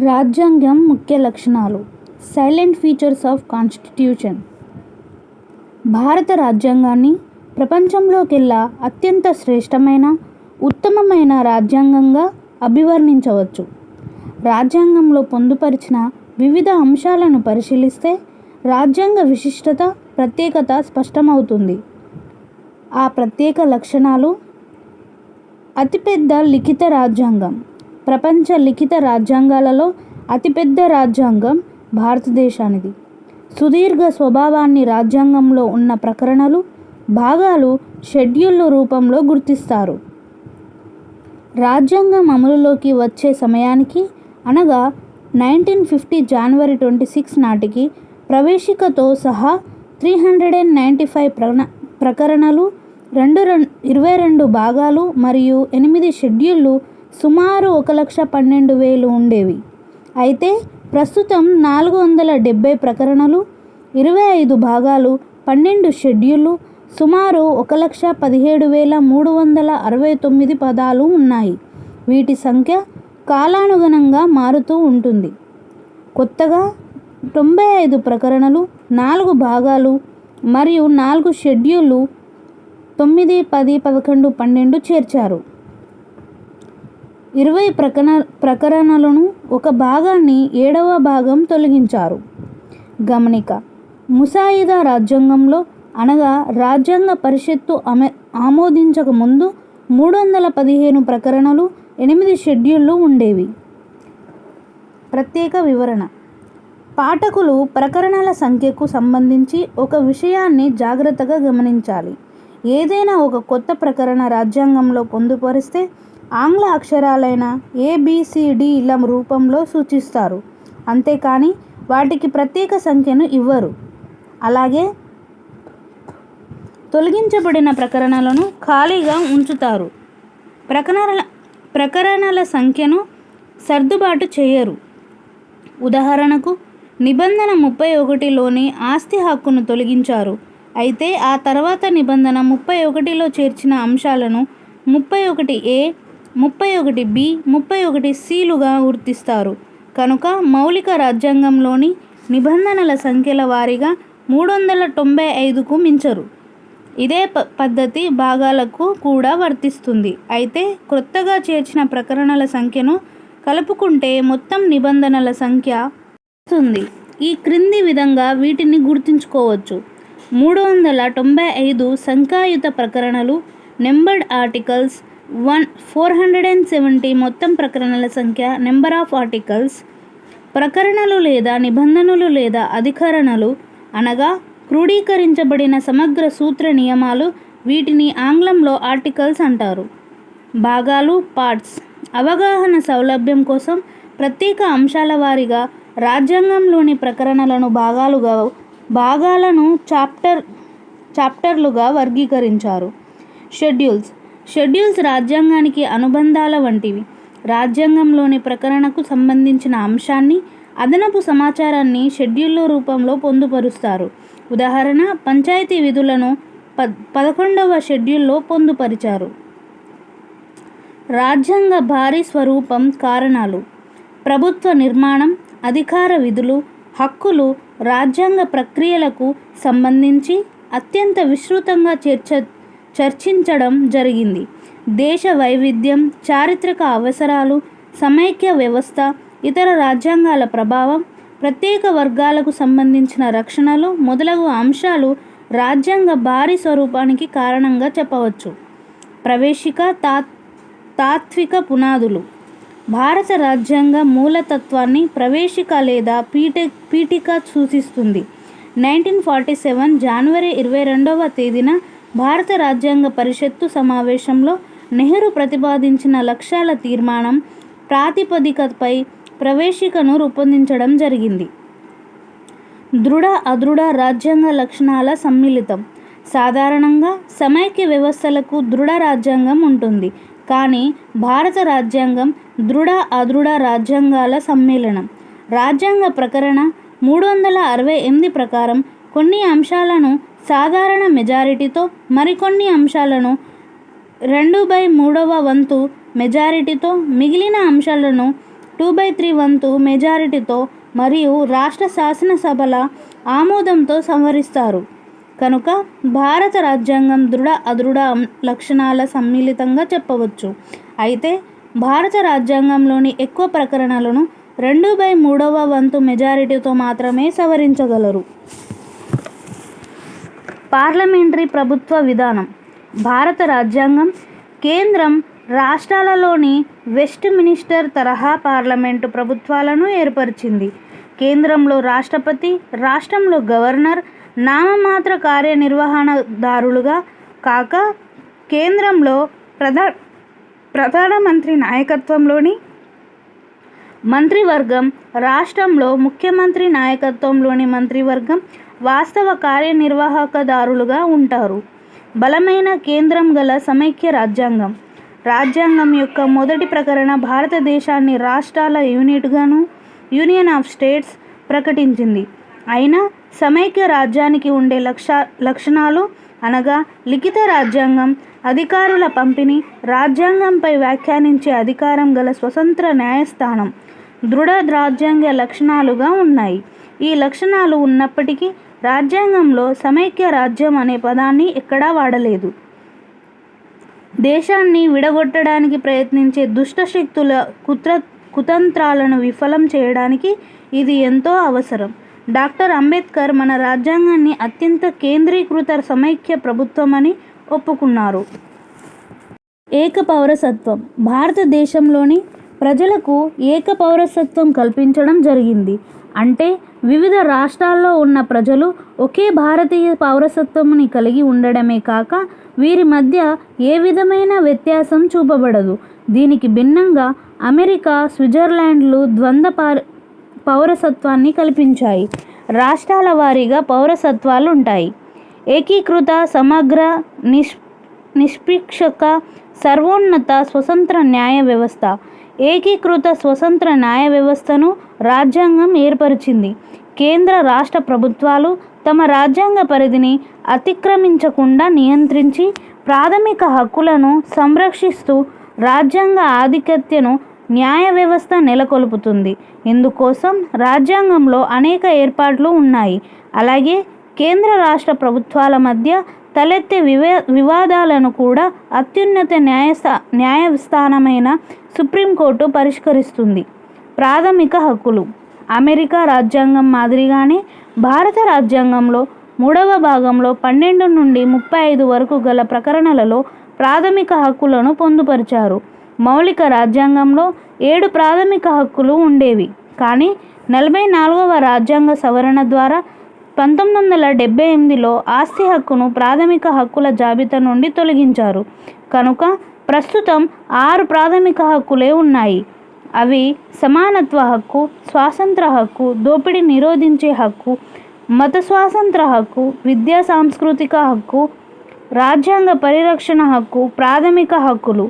రాజ్యాంగం ముఖ్య లక్షణాలు. Salient features of constitution. భారత రాజ్యాంగాన్ని ప్రపంచంలోకెల్లా అత్యంత శ్రేష్టమైన ఉత్తమమైన రాజ్యాంగంగా అభివర్ణించవచ్చు. రాజ్యాంగంలో పొందుపరిచిన వివిధ అంశాలను పరిశీలిస్తే రాజ్యాంగ విశిష్టత ప్రత్యేకత స్పష్టమవుతుంది. ఆ ప్రత్యేక లక్షణాలు అతిపెద్ద లిఖిత రాజ్యాంగం. ప్రపంచ లిఖిత రాజ్యాంగాలలో అతిపెద్ద రాజ్యాంగం భారతదేశానిది. సుదీర్ఘ స్వభావాన్ని రాజ్యాంగంలో ఉన్న ప్రకరణలు భాగాలు షెడ్యూళ్ళు రూపంలో గుర్తిస్తారు. రాజ్యాంగం అమలులోకి వచ్చే సమయానికి అనగా నైన్టీన్ ఫిఫ్టీ జనవరి ట్వంటీ సిక్స్ నాటికి ప్రవేశికతో సహా three hundred and ninety five ప్రణ ప్రకరణలు రెండు రెం ఇరవై రెండు భాగాలు మరియు ఎనిమిది షెడ్యూళ్ళు సుమారు ఒక లక్ష పన్నెండు వేలు ఉండేవి. అయితే ప్రస్తుతం నాలుగు వందల డెబ్బై ప్రకరణలు ఇరవై ఐదు భాగాలు పన్నెండు షెడ్యూళ్ళు సుమారు ఒక లక్ష పదిహేడు వేల మూడు వందల అరవై తొమ్మిది పదాలు ఉన్నాయి. వీటి సంఖ్య కాలానుగుణంగా మారుతూ ఉంటుంది. కొత్తగా తొంభై ఐదు ప్రకరణలు నాలుగు భాగాలు మరియు నాలుగు షెడ్యూళ్ళు తొమ్మిది పది పదకొండు పన్నెండు చేర్చారు. ఇరవై ప్రకన ప్రకరణలను ఒక భాగాన్ని ఏడవ భాగం తొలగించారు. గమనిక ముసాయిదా రాజ్యాంగంలో అనగా రాజ్యాంగ పరిషత్తు ఆమె ఆమోదించక ముందు మూడు వందల పదిహేను ప్రకరణలు ఎనిమిది షెడ్యూళ్ళు ఉండేవి. ప్రత్యేక వివరణ పాఠకులు ప్రకరణల సంఖ్యకు సంబంధించి ఒక విషయాన్ని జాగ్రత్తగా గమనించాలి. ఏదైనా ఒక కొత్త ప్రకరణ రాజ్యాంగంలో పొందుపరిస్తే ఆంగ్ల అక్షరాలైన ఏబిసిడిల రూపంలో సూచిస్తారు. అంతేకాని వాటికి ప్రత్యేక సంఖ్యను ఇవ్వరు. అలాగే తొలగించబడిన ప్రకరణలను ఖాళీగా ఉంచుతారు. ప్రకరణల ప్రకరణల సంఖ్యను సర్దుబాటు చేయరు. ఉదాహరణకు నిబంధన ముప్పై ఒకటిలోని ఆస్తి హక్కును తొలగించారు. అయితే ఆ తర్వాత నిబంధన ముప్పై ఒకటిలో చేర్చిన అంశాలను ముప్పై ఒకటి ఏ ముప్పై ఒకటి బి ముప్పై ఒకటి సిలుగా గుర్తిస్తారు. కనుక మౌలిక రాజ్యాంగంలోని నిబంధనల సంఖ్యల వారీగా మూడు వందల తొంభై ఐదుకు మించరు. ఇదే ప పద్ధతి భాగాలకు కూడా వర్తిస్తుంది. అయితే క్రొత్తగా చేర్చిన ప్రకరణల సంఖ్యను కలుపుకుంటే మొత్తం నిబంధనల సంఖ్య వస్తుంది. ఈ క్రింది విధంగా వీటిని గుర్తుంచుకోవచ్చు. మూడు వందల తొంభై ఐదు సంఖ్యాయుత ప్రకరణలు numbered articles one four hundred and seventy మొత్తం ప్రకరణల సంఖ్య నెంబర్ ఆఫ్ ఆర్టికల్స్ ప్రకరణలు లేదా నిబంధనలు లేదా అధికరణలు అనగా క్రోడీకరించబడిన సమగ్ర సూత్ర నియమాలు వీటిని ఆంగ్లంలో ఆర్టికల్స్ అంటారు. భాగాలు పార్ట్స్. అవగాహన సౌలభ్యం కోసం ప్రత్యేక అంశాల వారీగా రాజ్యాంగంలోని ప్రకరణలను భాగాలుగా భాగాలను చాప్టర్ చాప్టర్లుగా వర్గీకరించారు. షెడ్యూల్స్. షెడ్యూల్స్ రాజ్యాంగానికి అనుబంధాల వంటివి. రాజ్యాంగంలోని ప్రకరణకు సంబంధించిన అంశాన్ని అదనపు సమాచారాన్ని షెడ్యూల్లో రూపంలో పొందుపరుస్తారు. ఉదాహరణ పంచాయతీ విధులను ప పదకొండవ షెడ్యూల్లో పొందుపరిచారు. రాజ్యాంగ భారీ స్వరూపం కారణాలు. ప్రభుత్వ నిర్మాణం అధికార విధులు హక్కులు రాజ్యాంగ ప్రక్రియలకు సంబంధించి అత్యంత విస్తృతంగా చేర్చ చర్చించడం జరిగింది. దేశ వైవిధ్యం చారిత్రక అవసరాలు సమైక్య వ్యవస్థ ఇతర రాజ్యాంగాల ప్రభావం ప్రత్యేక వర్గాలకు సంబంధించిన రక్షణలు మొదలగు అంశాలు రాజ్యాంగ భారీ స్వరూపానికి కారణంగా చెప్పవచ్చు. ప్రవేశిక తా తాత్విక పునాదులు. భారత రాజ్యాంగ మూలతత్వాన్ని ప్రవేశిక లేదా పీఠ పీఠిక సూచిస్తుంది. నైన్టీన్ ఫార్టీ సెవెన్ జనవరి ఇరవై రెండవ తేదీన భారత రాజ్యాంగ పరిషత్తు సమావేశంలో నెహ్రూ ప్రతిపాదించిన లక్ష్యాల తీర్మానం ప్రాతిపదికపై ప్రవేశికను రూపొందించడం జరిగింది. దృఢ అదృఢ రాజ్యాంగ లక్షణాల సమ్మిళితం. సాధారణంగా సమైక్య వ్యవస్థలకు దృఢ రాజ్యాంగం ఉంటుంది. కానీ భారత రాజ్యాంగం దృఢ అదృఢ రాజ్యాంగాల సమ్మేళనం. రాజ్యాంగ ప్రకరణ మూడు వందల అరవై ఎనిమిది ప్రకారం కొన్ని అంశాలను సాధారణ మెజారిటీతో మరికొన్ని అంశాలను రెండు బై మూడవ వంతు మెజారిటీతో మిగిలిన అంశాలను టూ బై త్రీ వంతు మెజారిటీతో మరియు రాష్ట్ర శాసనసభల ఆమోదంతో సంవరిస్తారు. కనుక భారత రాజ్యాంగం దృఢ అదృఢ లక్షణాల సమ్మిళితంగా చెప్పవచ్చు. అయితే భారత రాజ్యాంగంలోని ఎక్కువ ప్రకరణలను రెండు బై మూడవ వంతు మెజారిటీతో మాత్రమే సవరించగలరు. పార్లమెంటరీ ప్రభుత్వ విధానం. భారత రాజ్యాంగం కేంద్రం రాష్ట్రాలలోని వెస్ట్ మినిస్టర్ తరహా పార్లమెంటు ప్రభుత్వాలను ఏర్పరిచింది. కేంద్రంలో రాష్ట్రపతి రాష్ట్రంలో గవర్నర్ నామమాత్ర కార్యనిర్వహణదారులుగా కాక కేంద్రంలో ప్రధా ప్రధానమంత్రి నాయకత్వంలోని మంత్రివర్గం రాష్ట్రంలో ముఖ్యమంత్రి నాయకత్వంలోని మంత్రివర్గం వాస్తవ కార్యనిర్వాహకదారులుగా ఉంటారు. బలమైన కేంద్రం గల సమైక్య రాజ్యాంగం. రాజ్యాంగం యొక్క మొదటి ప్రకరణ భారతదేశాన్ని రాష్ట్రాల యూనిట్గాను యూనియన్ ఆఫ్ స్టేట్స్ ప్రకటించింది. అయినా సమైక్య రాజ్యానికి ఉండే లక్ష లక్షణాలు అనగా లిఖిత రాజ్యాంగం అధికారుల పంపిణీ రాజ్యాంగంపై వ్యాఖ్యానించే అధికారం గల స్వతంత్ర న్యాయస్థానం దృఢ రాజ్యాంగ లక్షణాలుగా ఉన్నాయి. ఈ లక్షణాలు ఉన్నప్పటికీ రాజ్యాంగంలో సమైక్య రాజ్యం అనే పదాన్ని ఎక్కడా వాడలేదు. దేశాన్ని విడగొట్టడానికి ప్రయత్నించే దుష్ట శక్తుల కుతంత్రాలను విఫలం చేయడానికి ఇది ఎంతో అవసరం. డాక్టర్ అంబేద్కర్ మన రాజ్యాంగాన్ని అత్యంత కేంద్రీకృత సమైక్య ప్రభుత్వమని ఒప్పుకున్నారు. ఏక పౌరసత్వం భారతదేశంలోని ప్రజలకు ఏక పౌరసత్వం కల్పించడం జరిగింది. అంటే వివిధ రాష్ట్రాల్లో ఉన్న ప్రజలు ఒకే భారతీయ పౌరసత్వముని కలిగి ఉండడమే కాక వీరి మధ్య ఏ విధమైన వ్యత్యాసం చూపబడదు. దీనికి భిన్నంగా అమెరికా స్విట్జర్లాండ్లు ద్వంద్వ పౌరసత్వాన్ని కల్పించాయి. రాష్ట్రాల వారీగా పౌరసత్వాలు ఉంటాయి ఏకీకృత సమగ్ర నిష్ నిష్పక్షక సర్వోన్నత స్వతంత్ర న్యాయ వ్యవస్థ ఏకీకృత స్వతంత్ర న్యాయ వ్యవస్థను రాజ్యాంగం ఏర్పరిచింది. కేంద్ర రాష్ట్ర ప్రభుత్వాలు తమ రాజ్యాంగ పరిధిని అతిక్రమించకుండా నియంత్రించి ప్రాథమిక హక్కులను సంరక్షిస్తూ రాజ్యాంగ ఆధిక్యతను న్యాయ వ్యవస్థ నెలకొల్పుతుంది. ఇందుకోసం రాజ్యాంగంలో అనేక ఏర్పాట్లు ఉన్నాయి. అలాగే కేంద్ర రాష్ట్ర ప్రభుత్వాల మధ్య తలెత్తే వివా వివాదాలను కూడా అత్యున్నత న్యాయస్థా న్యాయస్థానమైన సుప్రీంకోర్టు పరిష్కరిస్తుంది. ప్రాథమిక హక్కులు. అమెరికా రాజ్యాంగం మాదిరిగానే భారత రాజ్యాంగంలో మూడవ భాగంలో పన్నెండు నుండి ముప్పై ఐదు వరకు గల ప్రకరణలలో ప్రాథమిక హక్కులను పొందుపరిచారు. మౌలిక రాజ్యాంగంలో ఏడు ప్రాథమిక హక్కులు ఉండేవి. కానీ నలభై నాలుగవ రాజ్యాంగ సవరణ ద్వారా పంతొమ్మిది వందల డెబ్బై ఎనిమిదిలో ఆస్తి హక్కును ప్రాథమిక హక్కుల జాబితా నుండి తొలగించారు. కనుక ప్రస్తుతం ఆరు ప్రాథమిక హక్కులే ఉన్నాయి. అవి సమానత్వ హక్కు స్వాతంత్ర హక్కు దోపిడీ నిరోధించే హక్కు మత స్వాతంత్ర హక్కు విద్యా సాంస్కృతిక హక్కు రాజ్యాంగ పరిరక్షణ హక్కు ప్రాథమిక హక్కులు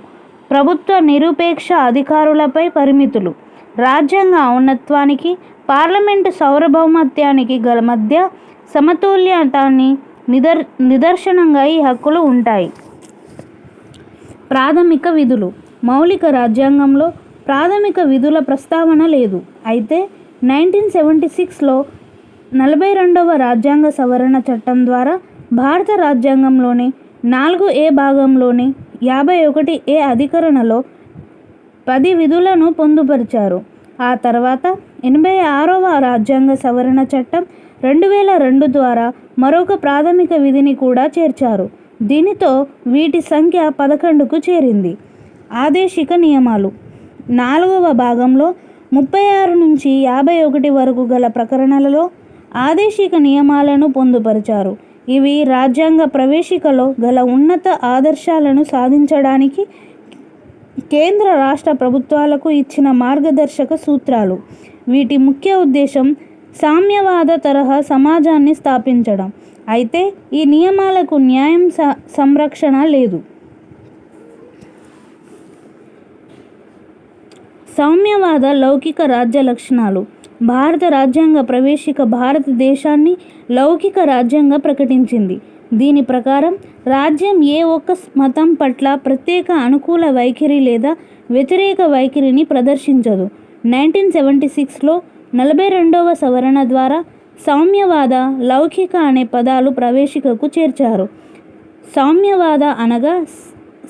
ప్రభుత్వ నిరుపేక్ష అధికారులపై పరిమితులు. రాజ్యాంగ ఔన్నత్వానికి పార్లమెంటు సౌరభౌమత్యానికి గల మధ్య సమతుల్యతాన్ని నిదర్ నిదర్శనంగా ఈ హక్కులు ఉంటాయి. ప్రాథమిక విధులు. మౌలిక రాజ్యాంగంలో ప్రాథమిక విధుల ప్రస్తావన లేదు. అయితే నైన్టీన్ సెవెంటీ సిక్స్లో నలభై రెండవ రాజ్యాంగ సవరణ చట్టం ద్వారా భారత రాజ్యాంగంలోని నాలుగు ఏ భాగంలోని యాభై ఒకటి ఏ అధికరణలో పది విధులను పొందుపరిచారు. ఆ తర్వాత ఎనభై ఆరవ రాజ్యాంగ సవరణ చట్టం రెండు వేల రెండు ద్వారా మరొక ప్రాథమిక విధిని కూడా చేర్చారు. దీనితో వీటి సంఖ్య పదకొండుకు చేరింది. ఆదేశిక నియమాలు. నాలుగవ భాగంలో ముప్పై ఆరు నుంచి యాభై ఒకటి వరకు గల ప్రకరణలలో ఆదేశిక నియమాలను పొందుపరిచారు. ఇవి రాజ్యాంగ ప్రవేశికలో గల ఉన్నత ఆదర్శాలను సాధించడానికి కేంద్ర రాష్ట్ర ప్రభుత్వాలకు ఇచ్చిన మార్గదర్శక సూత్రాలు. వీటి ముఖ్య ఉద్దేశం సామ్యవాద తరహా సమాజాన్ని స్థాపించడం. అయితే ఈ నియమాలకు న్యాయం స సంరక్షణ లేదు. సామ్యవాద లౌకిక రాజ్య లక్షణాలు. భారత రాజ్యాంగ ప్రవేశిక భారతదేశాన్ని లౌకిక రాజ్యంగా ప్రకటించింది. దీని ప్రకారం రాజ్యం ఏ ఒక్క మతం పట్ల ప్రత్యేక అనుకూల వైఖరి లేదా వ్యతిరేక వైఖరిని ప్రదర్శించదు. నైన్టీన్ సెవెంటీ సిక్స్లో నలభై రెండవ సవరణ ద్వారా సామ్యవాద లౌకిక అనే పదాలు ప్రవేశికకు చేర్చారు. సామ్యవాద అనగా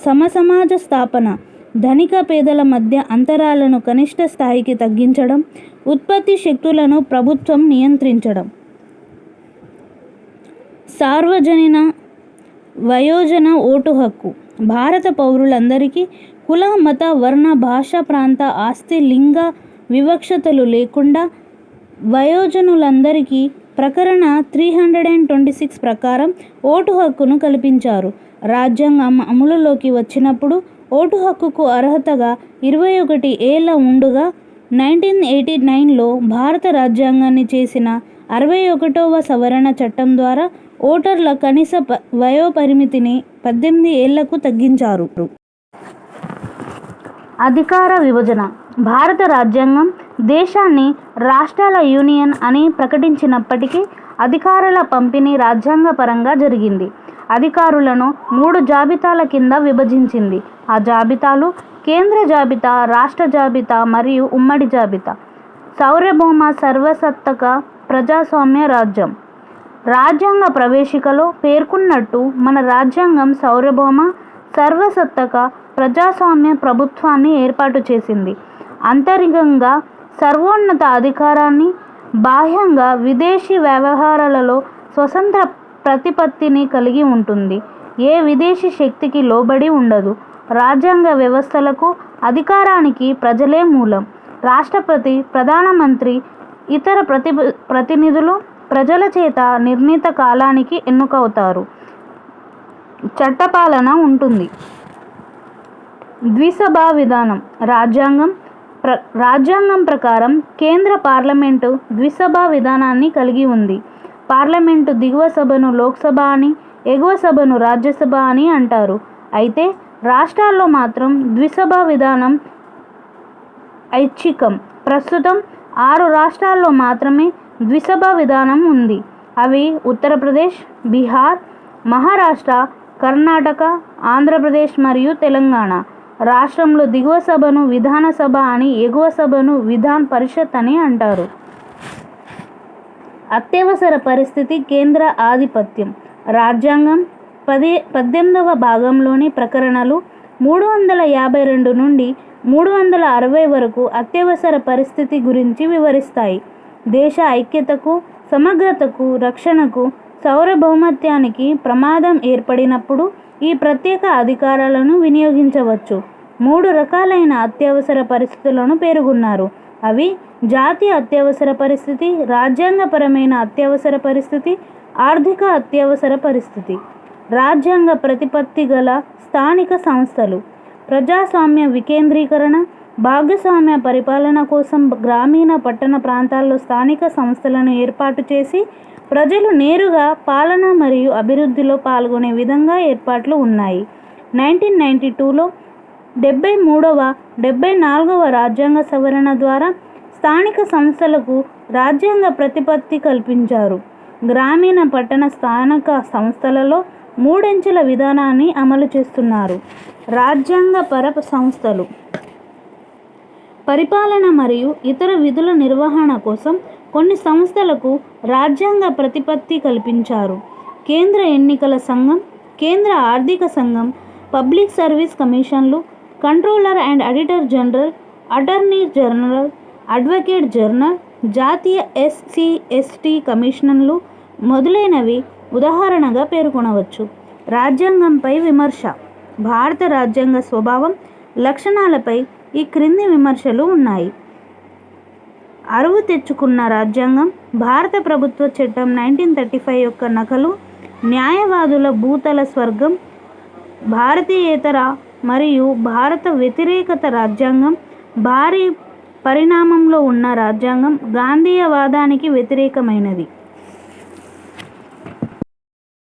సమసమాజ స్థాపన ధనిక పేదల మధ్య అంతరాలను కనిష్ట స్థాయికి తగ్గించడం ఉత్పత్తి శక్తులను ప్రభుత్వం నియంత్రించడం. సార్వజనిన వయోజన ఓటు హక్కు భారత పౌరులందరికీ కుల మత వర్ణ భాష ప్రాంత ఆస్తి లింగ వివక్షతలు లేకుండా వయోజనులందరికీ ప్రకరణ three hundred and twenty six ప్రకారం ఓటు హక్కును కల్పించారు. రాజ్యాంగం అమలులోకి వచ్చినప్పుడు ఓటు హక్కుకు అర్హతగా ఇరవై ఒకటి ఏళ్ళ ఉండుగా నైన్టీన్ ఎయిటీ నైన్లో భారత రాజ్యాంగాన్ని చేసిన అరవై ఒకటవ సవరణ చట్టం ద్వారా ఓటర్ల కనీస ప వయోపరిమితిని పద్దెనిమిది ఏళ్ళకు తగ్గించారు. అధికార విభజన భారత రాజ్యాంగం దేశాన్ని రాష్ట్రాల యూనియన్ అని ప్రకటించినప్పటికీ అధికారాల పంపిణీ రాజ్యాంగపరంగా జరిగింది. అధికారులను మూడు జాబితాల కింద విభజించింది. ఆ జాబితాలు కేంద్ర జాబితా రాష్ట్ర జాబితా మరియు ఉమ్మడి జాబితా. సార్వభౌమ సర్వసత్తక ప్రజాస్వామ్య రాజ్యం. రాజ్యాంగ ప్రవేశికలో పేర్కొన్నట్టు మన రాజ్యాంగం సార్వభౌమ సర్వసత్తక ప్రజాస్వామ్య ప్రభుత్వాన్ని ఏర్పాటు చేసింది. అంతరికంగా సర్వోన్నత అధికారాన్ని బాహ్యంగా విదేశీ వ్యవహారాలలో స్వతంత్ర ప్రతిపత్తిని కలిగి ఉంటుంది. ఏ విదేశీ శక్తికి లోబడి ఉండదు. రాజ్యాంగ వ్యవస్థలకు అధికారానికి ప్రజలే మూలం. రాష్ట్రపతి ప్రధానమంత్రి ఇతర ప్రతి ప్రతినిధులు ప్రజల చేత నిర్ణీత కాలానికి ఎన్నుకవుతారు. చట్టపాలన ఉంటుంది. ద్విసభా విధానం రాజ్యాంగం ప్ర రాజ్యాంగం ప్రకారం కేంద్ర పార్లమెంటు ద్విసభా విధానాన్ని కలిగి ఉంది. పార్లమెంటు దిగువ సభను లోక్సభ అని ఎగువ సభను రాజ్యసభ అని అంటారు. అయితే రాష్ట్రాల్లో మాత్రం ద్విసభా విధానం ఐచ్ఛికం. ప్రస్తుతం ఆరు రాష్ట్రాల్లో మాత్రమే ద్విసభ విధానం ఉంది. అవి ఉత్తరప్రదేశ్ బీహార్ మహారాష్ట్ర కర్ణాటక ఆంధ్రప్రదేశ్ మరియు తెలంగాణ. రాష్ట్రంలో దిగువ సభను విధాన సభ అని ఎగువ సభను విధాన్ పరిషత్ అని అంటారు. అత్యవసర పరిస్థితి కేంద్ర ఆధిపత్యం. రాజ్యాంగం పది పద్దెనిమిదవ భాగంలోని ప్రకరణలు మూడు వందల యాభై రెండు నుండి మూడు వందల అరవై వరకు అత్యవసర పరిస్థితి గురించి వివరిస్తాయి. దేశ ఐక్యతకు సమగ్రతకు రక్షణకు సౌరభౌమత్యానికి ప్రమాదం ఏర్పడినప్పుడు ఈ ప్రత్యేక అధికారాలను వినియోగించవచ్చు. మూడు రకాలైన అత్యవసర పరిస్థితులను పేర్కొన్నారు. అవి జాతీయ అత్యవసర పరిస్థితి రాజ్యాంగపరమైన అత్యవసర పరిస్థితి ఆర్థిక అత్యవసర పరిస్థితి. రాజ్యాంగ ప్రతిపత్తి గల స్థానిక సంస్థలు. ప్రజాస్వామ్య వికేంద్రీకరణ భాగస్వామ్య పరిపాలన కోసం గ్రామీణ పట్టణ ప్రాంతాల్లో స్థానిక సంస్థలను ఏర్పాటు చేసి ప్రజలు నేరుగా పాలన మరియు అభివృద్ధిలో పాల్గొనే విధంగా ఏర్పాట్లు ఉన్నాయి. నైన్టీన్ నైంటీ టూలో డెబ్బై మూడవ డెబ్బై నాలుగవ రాజ్యాంగ సవరణ ద్వారా స్థానిక సంస్థలకు రాజ్యాంగ ప్రతిపత్తి కల్పించారు. గ్రామీణ పట్టణ స్థానిక సంస్థలలో మూడంచెల విధానాన్ని అమలు చేస్తున్నారు. రాజ్యాంగపర సంస్థలు పరిపాలన మరియు ఇతర విధుల నిర్వహణ కోసం కొన్ని సంస్థలకు రాజ్యాంగ ప్రతిపత్తి కల్పించారు. కేంద్ర ఎన్నికల సంఘం కేంద్ర ఆర్థిక సంఘం పబ్లిక్ సర్వీస్ కమిషన్లు controller and auditor general attorney general advocate general జాతీయ ఎస్సీ ఎస్టీ కమిషన్లు మొదలైనవి ఉదాహరణగా పేర్కొనవచ్చు. రాజ్యాంగంపై విమర్శ. భారత రాజ్యాంగ స్వభావం లక్షణాలపై ఈ క్రింది విమర్శలు ఉన్నాయి. అరువు తెచ్చుకున్న రాజ్యాంగం భారత ప్రభుత్వ చట్టం నైన్టీన్ థర్టీ ఫైవ్ యొక్క నకలు న్యాయవాదుల భూతల స్వర్గం భారతీయేతర మరియు భారత వ్యతిరేకత రాజ్యాంగం భారీ పరిణామంలో ఉన్న రాజ్యాంగం గాంధీయవాదానికి వ్యతిరేకమైనది.